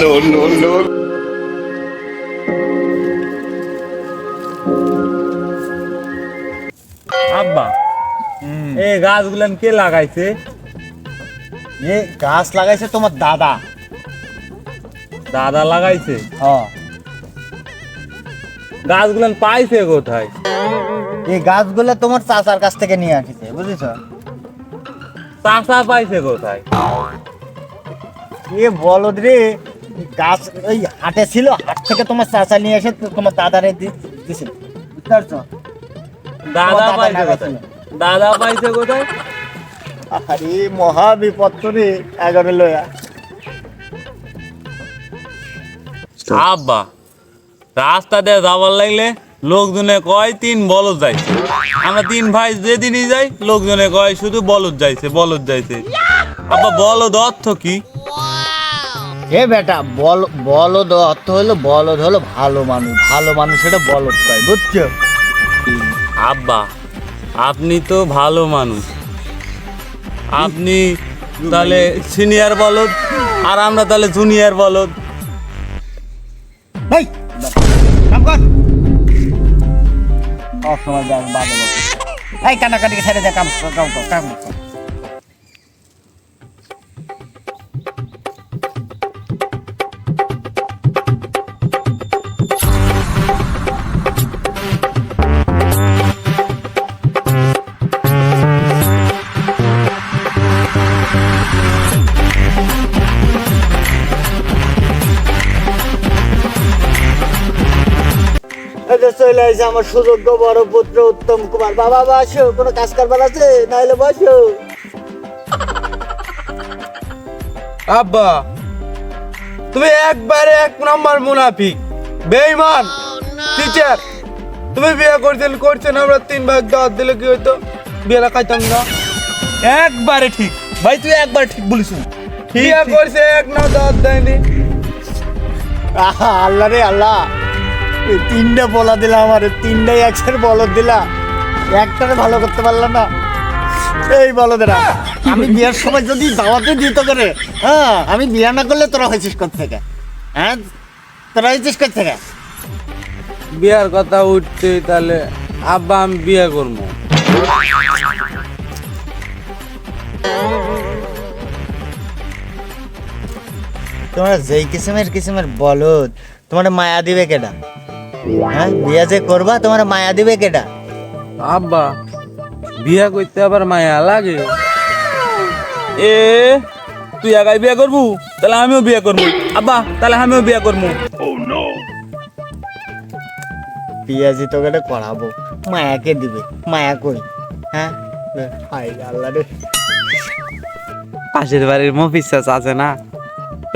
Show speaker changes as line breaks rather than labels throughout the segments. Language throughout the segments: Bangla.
No, no, no.
আব্বা এই গাছগুলান কে লাগাইছে?
এ গাছ লাগাইছে তোমার দাদা।
দাদা লাগাইছে?
হ
গাছগুলান পাইছে কোথায়?
এই গাছগুলো তোমার চাচার কাছ থেকে নিয়ে আসিছে বুঝেছ?
চাষা পাইছে কোথায়?
এ বলদ রে গাছ ওই হাটে ছিল হাট থেকে তোমার চাচা নিয়ে এসে তোমার দাদারে দিছিল। বুঝতে পারছ
দাদা
দাদা
পাইছে কোথায়? দাদা পাইছে কোথায়?
আরে মহা বিপদ তো রে এগারো লয়া
আব্বা রাস্তা দিয়ে যাবার লাগলে লোকজনে কয় তিন বলদ যাইছে। আমরা তিন ভাই যেদিনই যাই লোকজনে কয় শুধু বলদ যাইছে বলদ যাইছে। আব্বা বলদ অর্থ কি?
এ বেটা বল বলদ অর্থ হলো বলদ হলো ভালো মানুষ। ভালো মানুষ এটা বলদ কয় বুঝছ?
আব্বা আপনি তো ভালো মানুষ। আপনি তাহলে সিনিয়র বলদ আর আমরা তাহলে জুনিয়র বলদ।
ভাই কাম কর। সব সময় ব্যাগ বাদে। বসে। এই কানাকাটি ছেড়ে দে কাম কাম কাম চলে আসে আমার সুযোগ্য বড় পুত্র উত্তম কুমার। বাবা বসো কোনো কাজ কারবার আছে? নাইলে বসো।
আব্বা তুমি একবারে এক নম্বর মুনাফিক বেঈমান। টিচার তুমি বিয়ে করছেন করছেন আমরা তিন ভাগ দাওয়াত দিলে কি হইতো? বিয়েটা খাইতাম না।
একবারে ঠিক। ভাই তুই একবার ঠিক বলিস
বিয়ে করছে এক নাও দাওয়াত দেয়নি।
আল্লাহ রে আল্লাহ। তিনটে বলা দিলা আমার তিনটাই একসাথে বলদ দিলা। একটারে ভালো করতে পারলাম না। এই বলদেরা আমি বিয়ার সময় যদি দাওয়াতে দিত করে হ্যাঁ আমি বিয়া না করলে তোরা হয়েছিস কোথা থেকে হ্যাঁ? তোরা হয়েছিস কোথা থেকে
বিয়ার কথা উঠছে তাহলে আব্বা আমি বিয়ে করব।
তোমরা যেই কিসিমের কিসিমের বলদ তোমার মায়া দিবে কেডা? হ্যাঁ বিয়ে যে করবা তোমার মায়া দিবে কেডা?
আব্বা বিয়ে করতে আবার মায়া লাগে।
এ তুই একাই বিয়ে করবু? তাহলে আমিও বিয়ে করব। আব্বা তাহলে আমিও বিয়ে করব।
পিয়াজি তোকে এটা করাবো। মায়াকে দিবে। মায়া কই? হ্যাঁ? হাই আল্লাহ রে।
পাশের বাড়ির মফিস আছে না?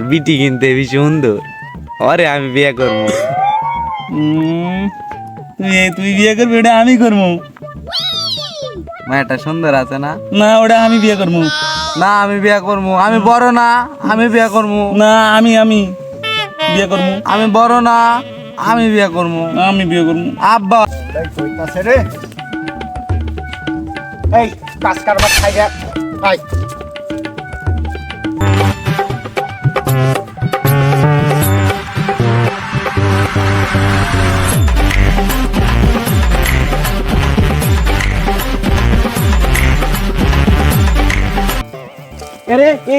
বিটি কিনতে বেশি সুন্দর। আরে আমি বিয়ে করব।
তুই তুই বিয়ে করবি ওটা আমি করব।
মায়াটা সুন্দর আছে না?
না ওটা আমি বিয়ে করব।
না আমি বিয়ে করব। আমি বড় না আমি বিয়ে করব।
না আমি আমি বিয়ে করব।
আমি বড় না আমি বিয়ে করব।
আমি বিয়ে করব।
আব্বা।
এই রে। এই কাজ কারবার খাই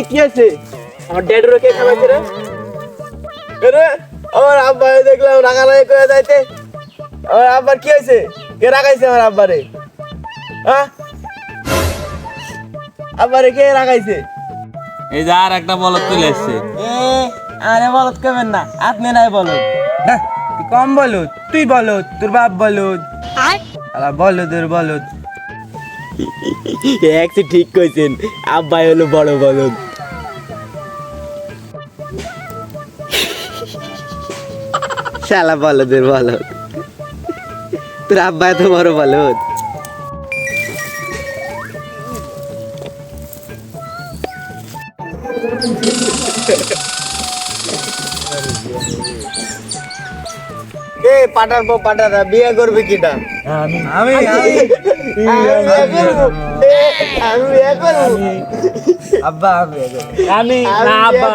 কি আছে আমার ড্যাডের কে খাওয়াইছে রে আরে আমার আব্বা দেখলাম রাগারাগি করে যাইতে। আমার আব্বার কি হয়েছে? কে রাগাইছে আমার আব্বারে? হ্যাঁ? আব্বারে কে রাগাইছে?
এই যে আর একটা বলদ চলে এসছে।
এ আরে বলত কেবেন না আপনি নাই বলত তুই কম বলত তুই বলত তোর বাপ বলত আলা বলদের বলত
একটু ঠিক কইছেন আব্বাই হলো বড় বলদ। শালা বলদের বলদ তোর আব্বা এত বড় বলদ কে পাটার পর পাটারা বিয়ে করবে কিটা
আমি
আমি বিয়ে করব। এ, আমি বিয়ে করব
আব্বা আমি
আমি না আব্বা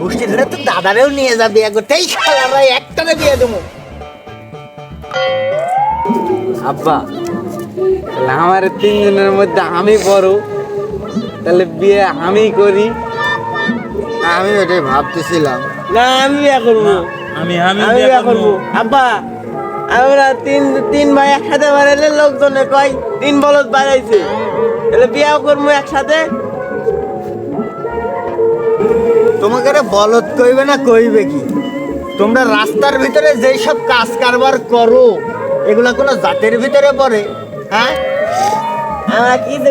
গোষ্ঠী ধরে তো দাদারেও নিয়ে যা বিয়ে করতে এই শালারা একটারে বিয়ে দেবো।
আব্বা তাহলে আমার তিনজনের মধ্যে আমি বড় তাহলে বিয়ে আমি করি।
আমি ওটাই ভাবতেছিলাম।
না আমি বিয়ে করব।
আমি আমি বিয়ে করব।
আব্বা আমরা তিন তিন ভাই একসাথে বাড়াইলে লোকজনে কয় তিন বলদ বাড়াইছে তাহলে বিয়েও করব একসাথে।
তোমাকে রে বলদ কইবে না কইবে কি? তোমরা রাস্তার ভিতরে যেই সব কাজ কারবার করো এগুলা কোনো জাতের ভিতরে পড়ে হ্যাঁ?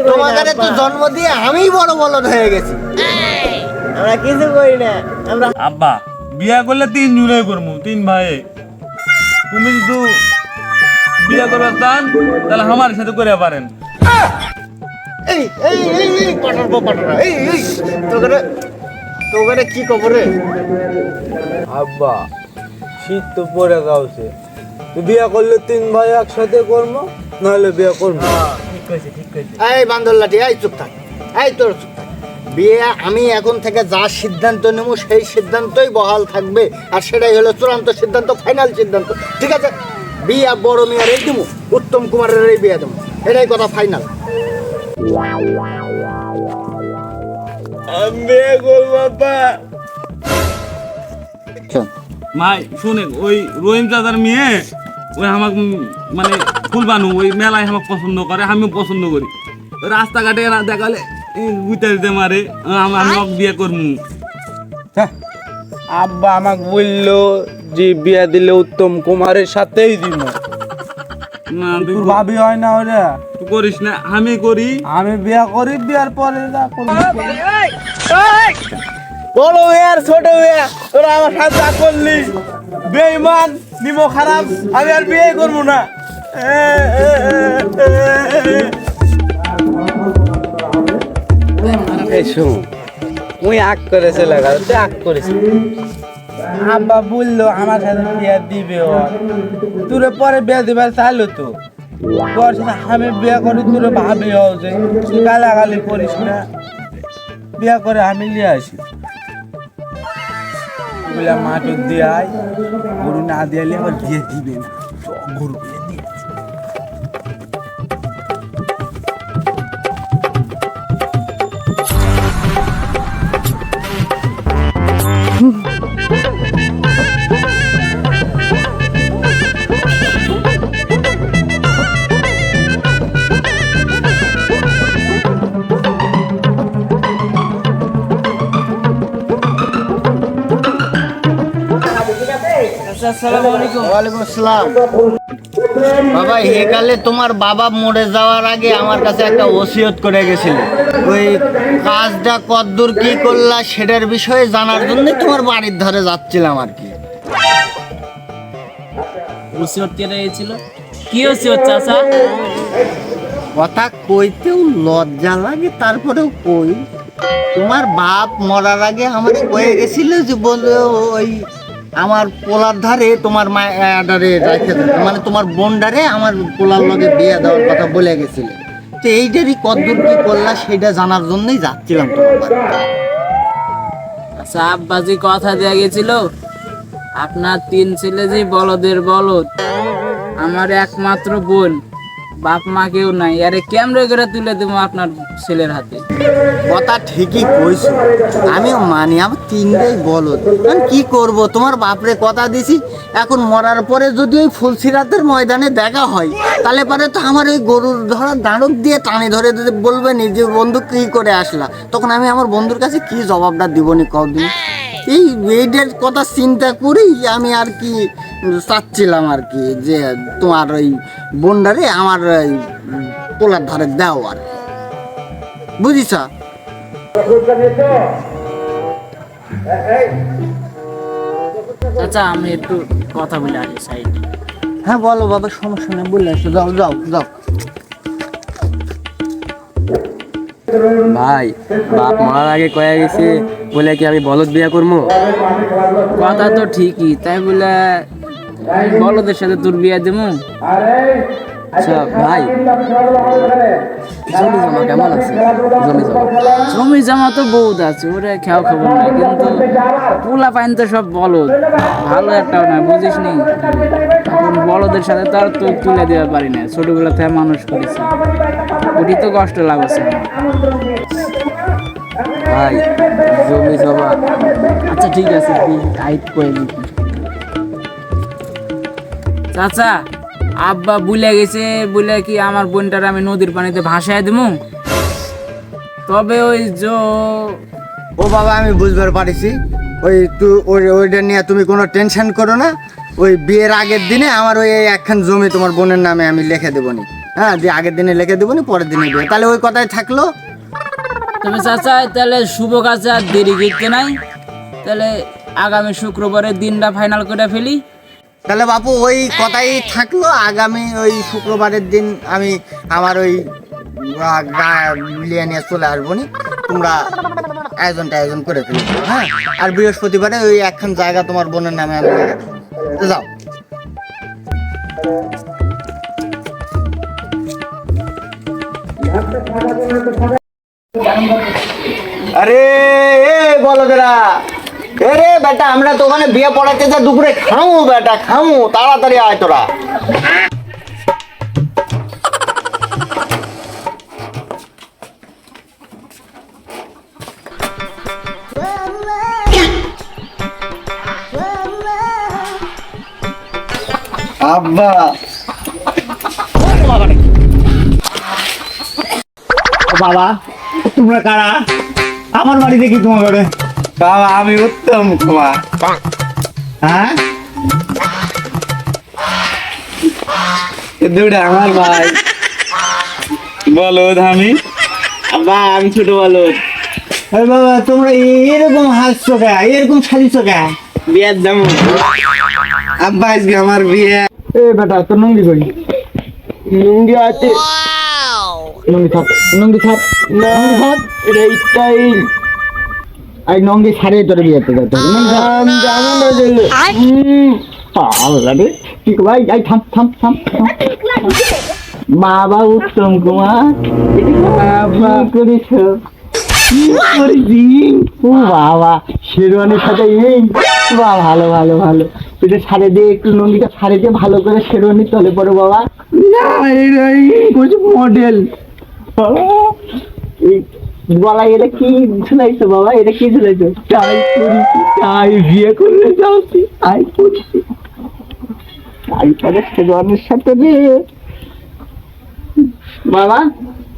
তোমাকে তো জন্ম দিয়ে আমিই বড় বলদ হয়ে গেছি।
আমরা কিছু করি না আমরা
আব্বা বিয়া করলে তিন জুনে করব তিন ভাই তুমি যদি বিয়ে করবার চান তাহলে আমার সাথে করে পারেন।
এই এই এই এই পটার পো এই এই তোকে তোকে কি কবরে
আব্বা শীত তো পড়ে গাওছে তো বিয়ে করলে তিন ভাই একসাথে করব নাহলে বিয়ে করব।
ঠিক কইছে ঠিক কইছে।
এই বান্দরলাটি এই চুপ থাক। এই তোর বিয়ে আমি এখন থেকে যা সিদ্ধান্ত নেব সেই সিদ্ধান্তই বহাল থাকবে। আর সেটাই হলো চূড়ান্ত সিদ্ধান্ত ফাইনাল সিদ্ধান্ত। ঠিক আছে? বিয়ে বড় মেয়ের এই দেবো উত্তম কুমারের এই বিয়ে দেবো। এটাই কথা ফাইনাল
মাই শুনে। ওই রহিম চাচার মেয়ে ওই আমাকে মানে ফুল বানু ওই মেলায় আমাকে পছন্দ করে আমিও পছন্দ করি। ওই রাস্তাঘাটে এরা দেখালে গুইতে দিতে মারে। আমি আমি বিয়ে করব
হ্যাঁ, আব্বা আমাকে বলল যে বিয়ে দিলে উত্তম কুমারের সাথেই দিব
না তুই
ভাবি হয় না ওরা।
তুই করিস না আমি করি।
আমি বিয়ে করি বিয়ার পরে যা
হয়ে আর ছোট হয়ে তোরা আমার সাথে যা করলি। বেইমান নিমো খারাপ আমি আর বিয়ে করব না।
এই মুই করেছি বলল আমার সাথে দিবে পরে তো। আমি বিয়ে করি তোরে ভাবি হও যে করিস না। বিয়ে করে আমি মাটুর দিয়ে আয় গরু না দিয়ে দিয়ে দিবে না। চ, গরু
ওয়ালাইকুম আসসালাম। বাবা একালে তোমার বাবা মরে যাওয়ার আগে আমার কাছে একটা ওসিয়ত করে গেছিল। ওই কাজটা কদ্দূর কি করলা সেটার বিষয়ে জানার জন্য তোমার বাড়ির ধারে যাচ্ছিলাম আর কি।
ওসিয়ত কে রয়েছিল কি ওসিয়ত চাচা?
কথা কইতেও লজ্জা লাগে তারপরেও কই? তোমার বাপ মরার আগে আমার কয়ে গেছিল যে বলে ওই আমার পোলার ধারে তোমার রাখে দেবে। মানে তোমার বোনডারে আমার পোলার লগে বিয়ে দেওয়ার কথা বলে গেছিল। তো এইটারই কদ্দূর কি করলা, সেটা জানার জন্যই যাচ্ছিলাম তোমার বাড়িতে।
আচ্ছা আব্বাজি কথা দেয়া গেছিল, আপনার তিন ছেলে যে বলদের বলদ, আমার একমাত্র বোন। বাপ মা কেউ নাই। আরে কেমরে করে তুলে দেবো আপনার ছেলের হাতে।
কথা ঠিকই কইছো। আমিও মানি, আমার তিনটাই বলো আমি কি করব? তোমার বাপরে কথা দিছি, এখন মরার পরে যদি ওই ফুলসিরাতের ময়দানে দেখা হয়, তাহলে পরে তো আমার ওই গরুর ধরা দাঁড়ক দিয়ে টানে ধরে বলবে নি যে বন্ধু কি করে আসলা। তখন আমি আমার বন্ধুর কাছে কি জবাবটা দিবনি কদিন এই এইটার কথা চিন্তা করেই আমি আর কি চাচ্ছিলাম আর কি যে তোমার ওই বোনডারে আমার ওই পোলার ধারে দাও আর। বুঝিস?
চাচা আমি একটু কথা বলে আসি সাইড।
হ্যাঁ বলো বাবা সমস্যা নেই বললে যাও যাও যাও।
ভাই বাপ মারার আগে কয়ে গেছে বলে কি আমি বলদ বিয়া করব
কথা তো ঠিকই তাই বলে বলদের সাথে তোর বিয়া দেবো। আচ্ছা ভাই জমি জমা কেমন আছে? জমি জমা? জমি জমা তো বহুত আছে ওরে খেয়াও খবর নাই কিন্তু পোলা পাইন তো সব বলদ। ভালো একটাও না বুঝিস নি? এখন বলদের সাথে তো আর তো তুলে দেওয়া পারি না ছোটবেলা থেকে মানুষ করেছি। ওটি তো কষ্ট লাগছে। ভাই জমি জমা। আচ্ছা ঠিক আছে টাইট করে দিচ্ছি চাচা আব্বা বুলে গেছে বলে কি আমার বোনটার আমি নদীর পানিতে ভাসায় দেবো তবে ওই যে
ও বাবা আমি বুঝবার পারিছি। ওই তু ওই ওইটা নিয়ে তুমি কোনো টেনশন করো না। ওই বিয়ের আগের দিনে আমার ওই একখান জমি তোমার বোনের নামে আমি লিখে দেবো নি। হ্যাঁ দিয়ে আগের দিনে লিখে দেবো নি পরের দিনে বিয়ে তাহলে ওই কথাই থাকল।
তবে চাচা, তাহলে শুভ কাজে আর দেরি করতে নাই। তাহলে আগামী শুক্রবারের দিনটা ফাইনাল করে ফেলি।
তাহলে বাপু, ওই কথাই থাকল, আগামী ওই শুক্রবারের দিন আমি আমার ওই গা নিয়ে চলে আসব নি। তোমরা আয়োজন করে ফেলো হ্যাঁ? আর বৃহস্পতিবারে ওই একখান জায়গা তোমার বোনের নামে আমি যাও। আরে এ বলদেরা এ রে বেটা আমরা তো ওখানে বিয়ে পড়াতে যা দুপুরে খামু বেটা খামু তাড়াতাড়ি আয় তোরা। আব্বা। বাবা। তোমরা কারা? আমার বাড়ি দেখি তোমার ঘরে
বাবা আমি উত্তম কুমার।
হ্যাঁ?
দুটো আমার ভাই। বলদ আমি।
আব্বা আমি ছোট বলদ।
আরে বাবা তোমরা এরকম হাসছো কে? এরকম সাজিছো কে?
বিয়ার দাম
আব্বা আজকে আমার বিয়ে।
এ বেটা তোর নঙ্গি কই?
লুঙ্গি আছে।
নঙ্গি থাক নঙ্গি থাক
না এটা স্টাইল
আই নঙ্গি ছাড়ে তোর বিয়েতে যাইতে হবে নঙ্গি থাক।
জানো না
রে কি ভাই আই থাম থাম থাম থাম। বাবা উত্তম কুমার। বাবা। করিস? ও বাবা শেরওয়ানির সাথে এই ভালো ভালো ভালো। এটা ছাড়ে দিয়ে একটু নঙ্গিটা ছাড়ে দিয়ে ভালো করে শেরওয়ানি তলে পড়ো বাবা। না মডেল এই গলায় এটা কি ঝুলাইছো বাবা? এটা কি ঝুলাইছো তাই করেছি তাই বিয়ে করলে যাচ্ছি তাই করছি তারপরে শেরওয়ানির সাথে রে বাবা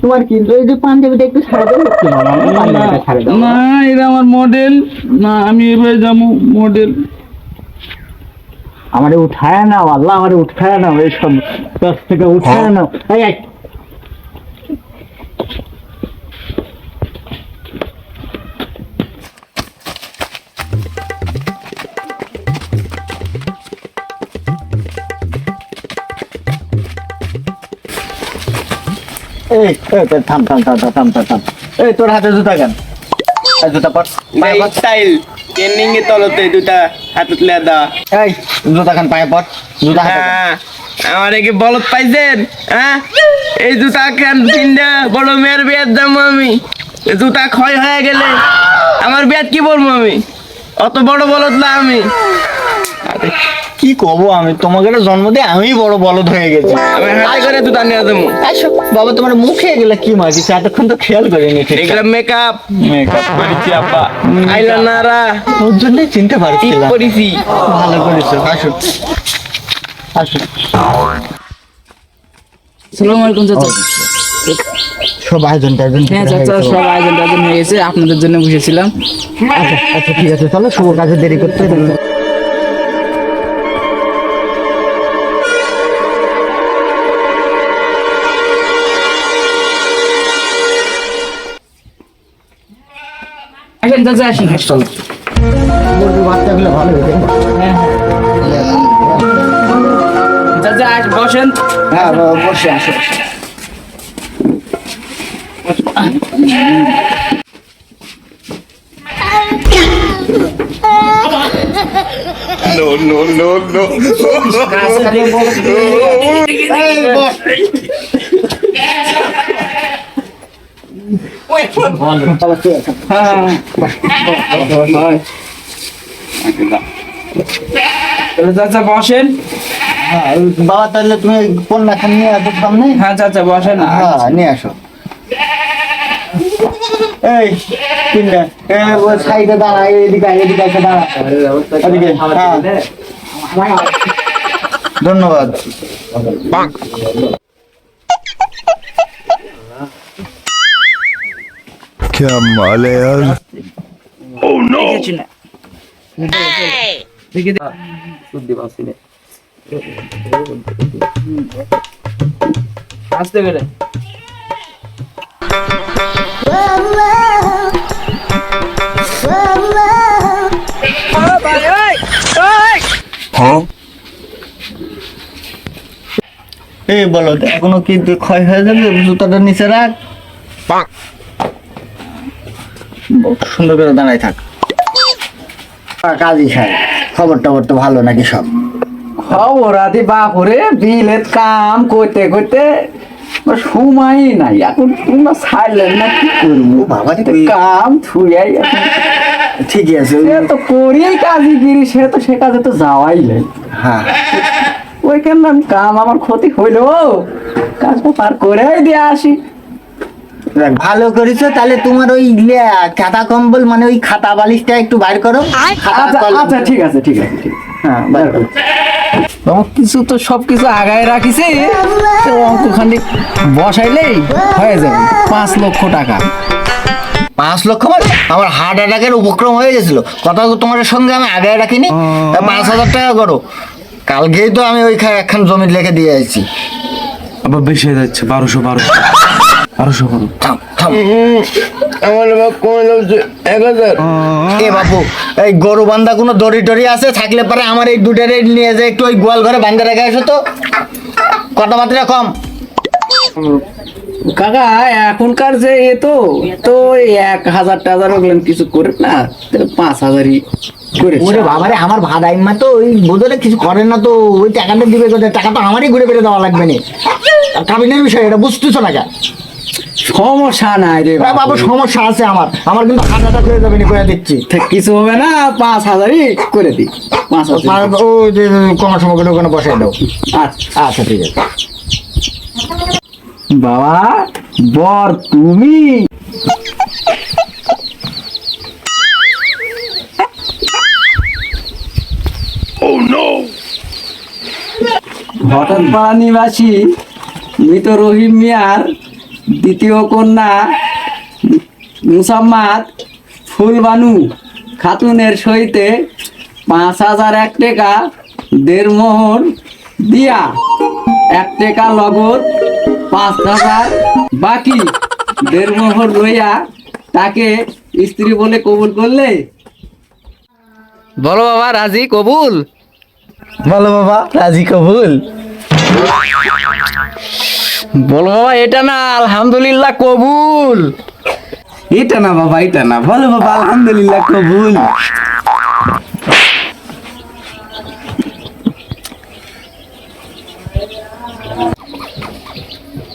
তোমার কিন্তু এই যে পাঞ্জাবিটা একটু দাও।
না এটা আমার মডেল না আমি এবার যাব মডেল
আমারে উঠায় না আল্লাহ আমারে উঠায় না এই সব কাছ থেকে উঠায় না এই এই। থাম থাম থাম থাম থাম থাম থাম। এই তোর হাতে জুতা কেন? জুতা পর। পায়ে পর।
স্টাইল ট্রেন্ডিং এ তলতে দুটা হাতে তুলে দাও
এই জুতা খান পায়ে পর? জুতা হাতে পর।
হ্যাঁ আমার কি বলদ পাইছেন? হ্যাঁ এই জুতা কেন কিনলে বড় মেয়ের বিয়ের দাম আমি। জুতা ক্ষয় হয়ে গেলে আমার বিয়াত কি বলব আমি? অত বড় বলদ না আমি।
কি কব আমি? তোমাকে জন্ম দিয়ে আমি বড় বলদ হয়ে গেছি।
নিয়ে দেবো
আসো বাবা তোমার মুখে এগুলা কি মারছিস এতক্ষণ তো খেয়াল করিনি
এগুলো মেকআপ
মেকআপ
করেছি আপা আইলানারা
ওর জন্যই চিনতে
টিপ
পারছিলাম
করেছি।
ভালো করেছ আসো। আসো।
সালাম আলাইকুম চাচা।
সব আয়োজন টায়োজন
হ্যাঁ চাচা সব আয়োজন টায়োজন হয়ে গেছে। আপনাদের জন্য বসেছিলাম।
আচ্ছা আচ্ছা ঠিক আছে চলো শুভ কাজে দেরি করতে।
আসেন চাচা আসেন
চলো। মুরগির বাচ্চাগুলো ভালো
হ্যাঁ চাচা আস বসেন
হ্যাঁ বসে। আসো
তাহলে চাচা বসেন।
হ্যাঁ, বাবা তাহলে তুমি কন্যা নিয়ে আসো সামনে
হ্যাঁ চাচা বসেন।
হ্যাঁ নিয়ে আসো। এই তিনটা ও সাইডে দাঁড়া এদিকে এসে দাঁড়া। এদিকে হ্যাঁ। ধন্যবাদ।
Kemal eğer... Oh
no! Hey!
এই বলো এখনও কি ক্ষয় হয়ে যাবে জুতাটা নিচে রাখ। সুন্দর করে দাঁড়াই থাক। খায় খবর টবর তো ভালো নাকি সব?
খবর আদি বাপরে বিলেত কাম করতে করতে সময়ই নাই। এখন তোমরা ছাড়লেন না কি করব?
বাবা
কাম থুয়াই এখন
ঠিকই আছে
সে তো করিই কাজই গিরি সে তো সে কাজে তো যাওয়াই নেই।
হ্যাঁ।
ওইখানে আমি কাম আমার ক্ষতি হইল? কাজটা পার করেই দিয়ে আসি।
ভালো করেছ তাহলে তোমার ওই ইয়ে, খাতা কম্বল মানে ওই খাতা বালিশটা একটু বাইর করো।
আচ্ছা আচ্ছা ঠিক আছে ঠিক আছে ঠিক
হ্যাঁ বাইর করো।
আমার কিছু তো সব কিছু আগায় রাখিছে। অঙ্ক বসাইলেই হয়ে যাবে। পাঁচ লক্ষ টাকা।
পাঁচ লক্ষ মানে? আমার হার্ট অ্যাটাকের উপক্রম হয়ে গেছিল। কথা তো তোমার সঙ্গে আমি আগে রাখিনি। তা পাঁচ হাজার টাকা করো। কালকেই তো আমি ওইখানে একখান জমি লিখে দিয়ে আসছি।
আবার বেশি হয়ে যাচ্ছে বারোশো বারোশো। বারোশো করো
থাম থাম।
আমার বাপ কমে যাচ্ছে এক হাজার।
এ বাপু এই গরু বান্ধা কোনো দড়ি টড়ি আছে? থাকলে পরে আমার এই দুটারে নিয়ে যে একটু ওই গোয়াল ঘরে বান্ধা রেখে আসো তো। কথাবার্তা কম?
কাকা এখনকার যে এ তো তো এক হাজার টাজার ওগুলো কিছু করে না তাহলে পাঁচ হাজারই করে
ওরে বাবারে আমার ভাদাইমা তো ওই বোধলে কিছু করে না তো ওই টাকাটা দিবে টাকা তো আমারই ঘুরে ফিরে দেওয়া লাগবে না। কাবিনের বিষয় এটা বুঝতেছো না
সমস্যা নাই রে
এ বাবু সমস্যা আছে আমার। আমার কিন্তু হয়ে যাবে করে দিচ্ছি।
কিছু হবে না পাঁচ হাজারই করে দি পাঁচ হাজার
ও যে কোনো সময় ওখানে বসাই দাও।
আচ্ছা
আচ্ছা ঠিক আছে।
বাবা বর তুমি? হঠাৎ পাড়া নিবাসী মৃত রহিম মিয়ার দ্বিতীয় কন্যা মুসাম্মাদ ফুলবানু খাতুনের সহিতে পাঁচ হাজার এক টাকা দেড় মোহর দিয়া এক টাকা লগত পাঁচ হাজার বাকি দেড় মোহর লইয়া তাকে স্ত্রী বলে কবুল করলে? বলো বাবা রাজি কবুল?
বলো বাবা রাজি কবুল?
বলো বাবা এটা না আলহামদুলিল্লাহ কবুল। এটা না বাবা এটা না। বলো বাবা আলহামদুলিল্লাহ কবুল।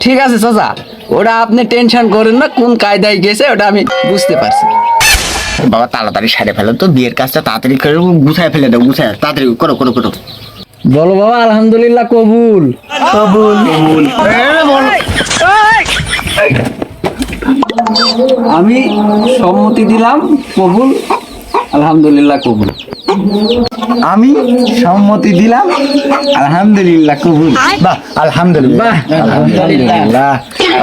ঠিক আছে চাচা। ওটা আপনি টেনশন করেন না কোন কায়দায় গেছে ওটা আমি বুঝতে পারছি।
বাবা তাড়াতাড়ি সারে ফেলো তো বিয়ের কাজটা তাড়াতাড়ি করে গুছায় ফেলে দাও গুছায় তাড়াতাড়ি করো করো করো।
বলো বাবা আলহামদুলিল্লাহ কবুল। কবুল। কবুল। আমি সম্মতি দিলাম কবুল আলহামদুলিল্লাহ কবুল।
আমি সম্মতি দিলাম আলহামদুলিল্লাহ কবুল বাহ আলহামদুলিল্লাহ আলহামদুলিল্লাহ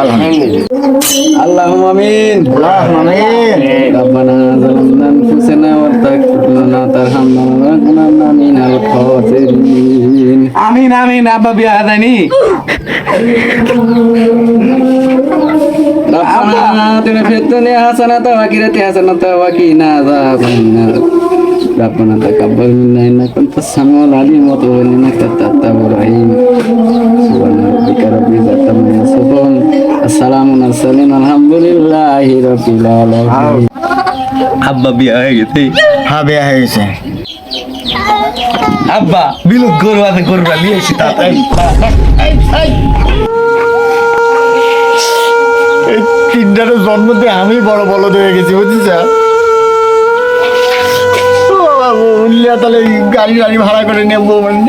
আলহামদুলিল্লাহ
আল্লাহ আমিন
আল্লাহুম্মা আমিন।
ربنا ظلمنا انفسنا وتغفر لنا ترحمنا ونكونن من الخاسرين আমিন আমিন আব্বা বিয়া দানি ربنا آتنا في الدنيا حسنة وفي الآخرة حسنة وقنا عذاب النار ربنا تقبل منا إنك أنت السميع العليم وتب علينا إنك أنت التواب الرحيم سبحان ربك رب العزة عما يصفون السلام على المرسلين الحمد لله رب العالمين
হ্যাঁ বিয়া হয়ে গেছে
আব্বা বিলুক গরু আছে গরুটা নিয়ে এসি তাড়াতাড়ি
এই তিনটারও জন্ম দিয়ে আমি বড় বলদ হয়ে গেছি বুঝছিস তাহলে গাড়ি গাড়ি ভাড়া করে নেব মানে